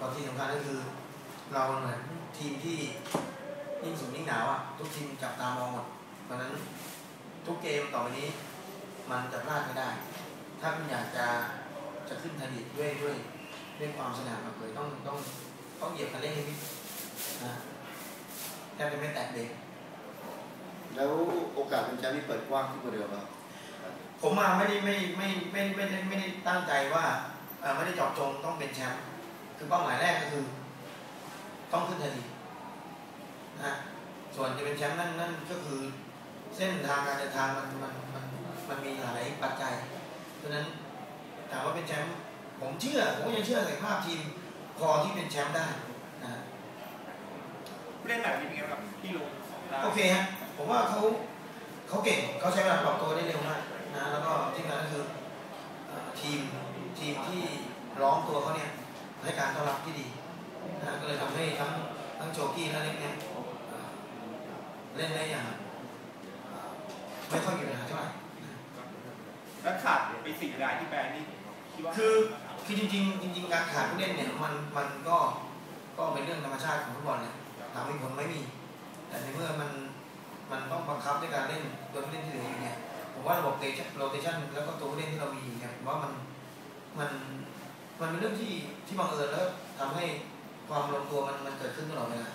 ความที่สำคัญก็คือ เราเหมือนทีมที่ยิ่งสูงยิ่งหนาวอะทุกทีมจับตามองหมดเพราะฉะนั้นทุกเกมต่อไปนี้ มันจะพลาดไม่ได้ ถ้าคุณอยากจะจะขึ้นไทยลีกด้วยด้วยด้วยความสง่างามเลยต้องต้องต้องเหยียบคันเร่งให้มิดนะแทบจะไม่แตะเบรกแล้วโอกาสเป็นแชมป์นี่เปิดกว้างขึ้นกว่าเดิมครับผมมาไม่ได้ไม่ไม่ไม่ไม่ได้ไม่ได้ตั้งใจว่าเอ่อไม่ได้เจาะจงต้องเป็นแชมป์ คือเป้าหมายแรกก็คือ ต้องขึ้นไทยลีกนะฮะส่วนจะเป็นแชมป์นั่นนั่นก็คือ เส้นทางการเดินทางมันมันมันมันมีหลายปัจจัย เพราะฉะนั้นถามว่าเป็นแชมป์ผมเชื่อ ผมก็ยังเชื่อศักยภาพทีมพอที่เป็นแชมป์ได้นะฮะผู้เล่นแบบนี้เป็นไงครับพี่ลุงโอเคฮะผมว่าเขาเขาเก่งเขาใช้เวลาปรับตัวได้เร็วมากนะแล้วก็ที่สำคัญก็คือเอ่อทีมทีมที่ร้องตัวเขาเนี่ย ให้การต้อนรับที่ดีนะก็เลยทำให้ทั้งทั้งโจกี้และเล็กเนี่ยเอ่อเล่นได้อย่างเอ่อไม่ค่อยมีปัญหาเท่าไหร่แล้วขาดไปสี่รายที่แบนนี่คิดว่าคือคือจริงๆจริง ๆ การขาดผู้เล่นเนี่ยมันมันก็ก็เป็นเรื่องธรรมชาติของฟุตบอลเนี่ยถามมีผลไหม่มี แต่ในเมื่อมันมันต้องบังคับด้วยการเล่นตัวผู้เล่นที่เหลืออยู่เนี่ยผมว่าระบบโรเตชันแล้วก็ตัวผู้เล่นที่เรามีอยู่เนี่ยผมว่ามันมัน มันเป็นเรื่องที่ที่บังเอิญแล้วทำให้ความลงตัวมันมันเกิดขึ้นตลอดเวลา